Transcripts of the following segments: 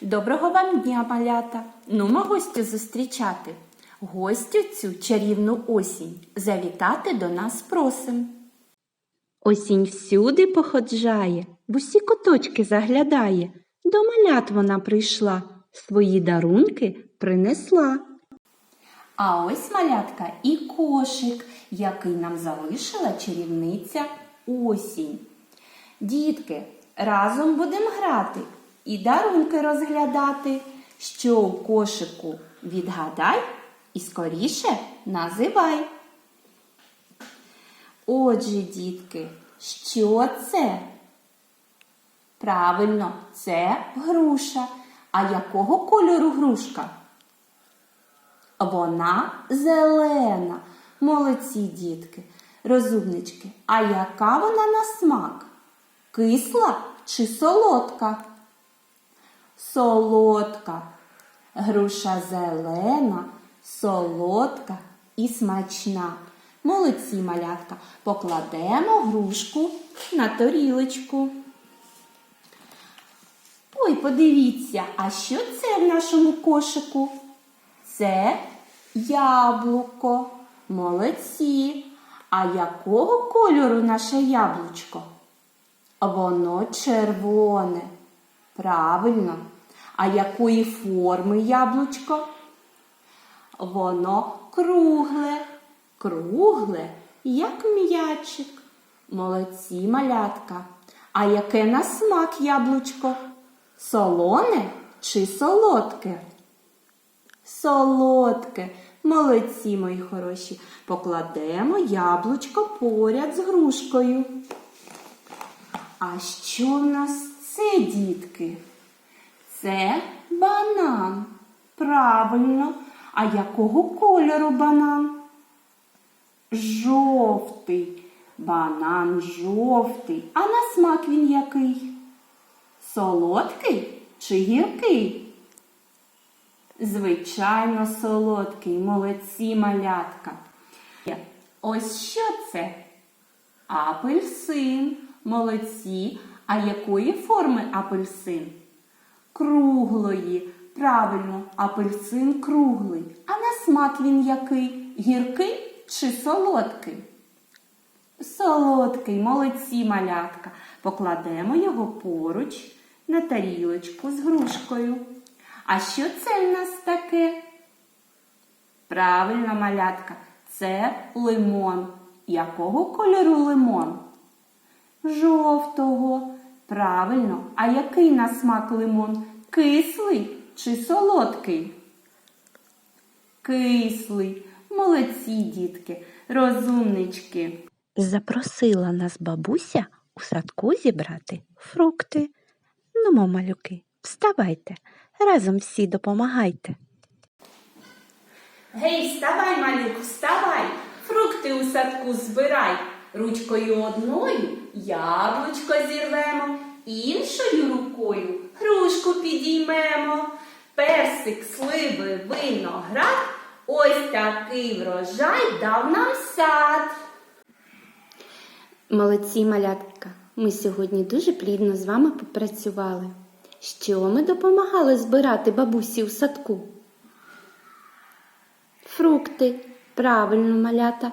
Доброго вам дня, малята! Нумо гостю зустрічати. Гостю цю чарівну осінь завітати до нас просим. Осінь всюди походжає, в усі куточки заглядає. До малят вона прийшла, свої дарунки принесла. А ось малятка і кошик, який нам залишила чарівниця осінь. Дітки, разом будемо грати і дарунки розглядати, що у кошику відгадай і скоріше називай. Отже, дітки, що це? Правильно, це груша. А якого кольору грушка? Вона зелена. Молодці дітки, розумнички. А яка вона на смак? Кисла чи солодка? Солодка. Груша зелена, солодка і смачна. Молодці малятка. Покладемо грушку на тарілочку. Ой, подивіться, а що це в нашому кошику? Це яблуко. Молодці. А якого кольору наше яблучко? Воно червоне. Правильно. А якої форми яблучко? Воно кругле, кругле, як м'ячик. Молодці малятка. А яке на смак яблучко? Солоне чи солодке? Солодке. Молодці, мої хороші. Покладемо яблучко поряд з грушкою. А що в нас це, дітки? Це банан. Правильно. А якого кольору банан? Жовтий. Банан жовтий. А на смак він який? Солодкий чи гіркий? Звичайно, солодкий, молодці малятка. Ось що це? Апельсин. Молодці. А якої форми апельсин? Круглої. Правильно, апельсин круглий. А на смак він який? Гіркий чи солодкий? Солодкий, молодці малятка. Покладемо його поруч на тарілочку з грушкою. А що це в нас таке? Правильно, малятка, це лимон. Якого кольору лимон? Жовтого. Правильно. А який на смак лимон? Кислий чи солодкий? Кислий. Молодці, дітки, розумнички. Запросила нас бабуся у садку зібрати фрукти. Ну, малюки, вставайте, разом всі допомагайте. Гей, вставай, малюк, вставай, фрукти у садку збирай. Ручкою одною яблучко зірвемо, іншою рукою грушку підіймемо. Персик, сливи, виноград, ось такий врожай дав нам сад. Молодці малятка, ми сьогодні дуже плідно з вами попрацювали. Що ми допомагали збирати бабусі у садку? Фрукти. Правильно, малята.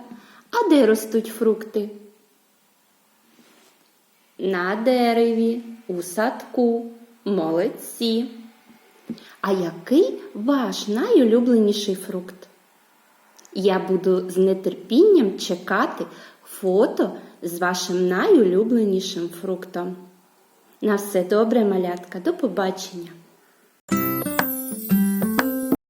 А де ростуть фрукти? На дереві, у садку. Молодці. А який ваш найулюбленіший фрукт? Я буду з нетерпінням чекати фото з вашим найулюбленішим фруктом. На все добре, малятка. До побачення!